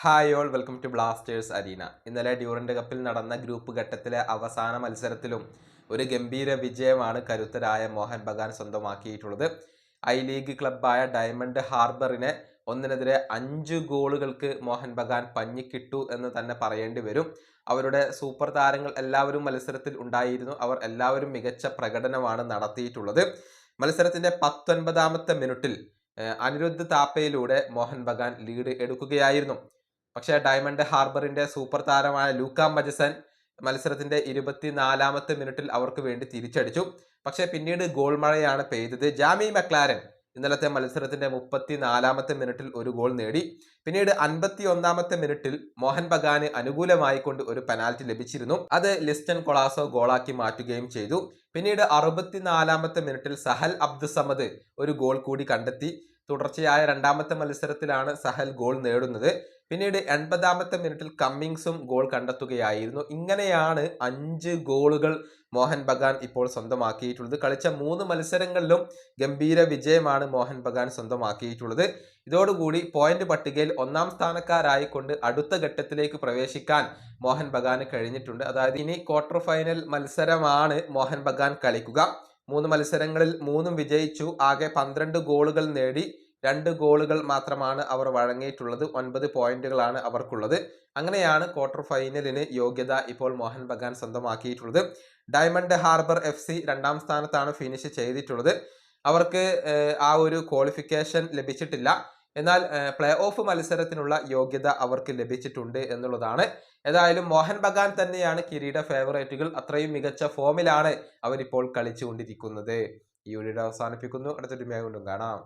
Hi all welcome to blasters arena ഇന്നലെ Durand കപ്പിൽ നടന്ന ഗ്രൂപ്പ് ഘട്ടത്തിലെ അവസാന മത്സരത്തിലും ഒരു ഗംഭീര വിജയമാണ് കരുത്തരായ മോഹൻ ബഗാൻ സ്വന്തമാക്കിയിട്ടുള്ളത്. ഐ ലീഗ് ക്ലബായ ഡയമണ്ട് ഹാർബറിനെ ഒന്നിനെതിരെ അഞ്ച് ഗോളുകൾക്ക് മോഹൻ ബഗാൻ പഞ്ഞിക്കിട്ടു എന്ന് തന്നെ പറയേണ്ടി വരും. അവരുടെ സൂപ്പർ താരങ്ങൾ എല്ലാവരും മത്സരത്തിൽ ഉണ്ടായിരുന്നു. അവർ എല്ലാവരും മികച്ച പ്രകടനമാണ് നടത്തിയിട്ടുള്ളത്. മത്സരത്തിന്റെ പത്തൊൻപതാമത്തെ മിനിറ്റിൽ അനിരുദ്ധ് താപ്പയിലൂടെ മോഹൻ ബഗാൻ ലീഡ് എടുക്കുകയായിരുന്നു. പക്ഷേ ഡയമണ്ട് ഹാർബറിന്റെ സൂപ്പർ താരമായ ലൂക്ക മജസൻ മത്സരത്തിന്റെ ഇരുപത്തിനാലാമത്തെ മിനിറ്റിൽ അവർക്ക് വേണ്ടി തിരിച്ചടിച്ചു. പക്ഷേ പിന്നീട് ഗോൾ മഴയാണ് പെയ്തത്. ജാമി മക്ലാരൻ ഇന്നലത്തെ മത്സരത്തിന്റെ മുപ്പത്തിനാലാമത്തെ മിനിറ്റിൽ ഒരു ഗോൾ നേടി. പിന്നീട് അൻപത്തി ഒന്നാമത്തെ മിനിറ്റിൽ മോഹൻ ബഗാന് അനുകൂലമായി കൊണ്ട് ഒരു പെനാൽറ്റി ലഭിച്ചിരുന്നു. അത് ലിസ്റ്റൻ കൊളാസോ ഗോളാക്കി മാറ്റുകയും ചെയ്തു. പിന്നീട് അറുപത്തിനാലാമത്തെ മിനിറ്റിൽ സഹൽ അബ്ദുസമദ് ഒരു ഗോൾ കൂടി കണ്ടെത്തി. തുടർച്ചയായ രണ്ടാമത്തെ മത്സരത്തിലാണ് സഹൽ ഗോൾ നേടുന്നത്. പിന്നീട് എൺപതാമത്തെ മിനിറ്റിൽ കമ്മിങ്സും ഗോൾ കണ്ടെത്തുകയായിരുന്നു. ഇങ്ങനെയാണ് അഞ്ച് ഗോളുകൾ മോഹൻ ബഗാൻ ഇപ്പോൾ സ്വന്തമാക്കിയിട്ടുള്ളത്. കളിച്ച മൂന്ന് മത്സരങ്ങളിലും ഗംഭീര വിജയമാണ് മോഹൻ ബഗാൻ സ്വന്തമാക്കിയിട്ടുള്ളത്. ഇതോടുകൂടി പോയിന്റ് പട്ടികയിൽ ഒന്നാം സ്ഥാനക്കാരായിക്കൊണ്ട് അടുത്ത ഘട്ടത്തിലേക്ക് പ്രവേശിക്കാൻ മോഹൻ ബഗാന് കഴിഞ്ഞിട്ടുണ്ട്. അതായത് ഇനി ക്വാർട്ടർ ഫൈനൽ മത്സരമാണ് മോഹൻ ബഗാൻ കളിക്കുക. മൂന്ന് മത്സരങ്ങളിൽ മൂന്നും വിജയിച്ചു. ആകെ പന്ത്രണ്ട് ഗോളുകൾ നേടി രണ്ട് ഗോളുകൾ മാത്രമാണ് അവർ വഴങ്ങിയിട്ടുള്ളത്. ഒൻപത് പോയിന്റുകളാണ് അവർക്കുള്ളത്. അങ്ങനെയാണ് ക്വാർട്ടർ ഫൈനലിന് യോഗ്യത ഇപ്പോൾ മോഹൻ ബഗാൻ സ്വന്തമാക്കിയിട്ടുള്ളത്. ഡയമണ്ട് ഹാർബർ എഫ് സി രണ്ടാം സ്ഥാനത്താണ് ഫിനിഷ് ചെയ്തിട്ടുള്ളത്. അവർക്ക് ആ ഒരു ക്വാളിഫിക്കേഷൻ ലഭിച്ചിട്ടില്ല. എന്നാൽ പ്ലേ ഓഫ് മത്സരത്തിനുള്ള യോഗ്യത അവർക്ക് ലഭിച്ചിട്ടുണ്ട് എന്നുള്ളതാണ്. ഏതായാലും മോഹൻ ബഗാൻ തന്നെയാണ് കിരീട ഫേവറേറ്റുകൾ അത്രയും മികച്ച ഫോമിലാണ് അവരിപ്പോൾ കളിച്ചുകൊണ്ടിരിക്കുന്നത്. ഈ വീഡിയോ അവസാനിപ്പിക്കുന്നു. അടുത്തൊരു കൊണ്ടും കാണാം.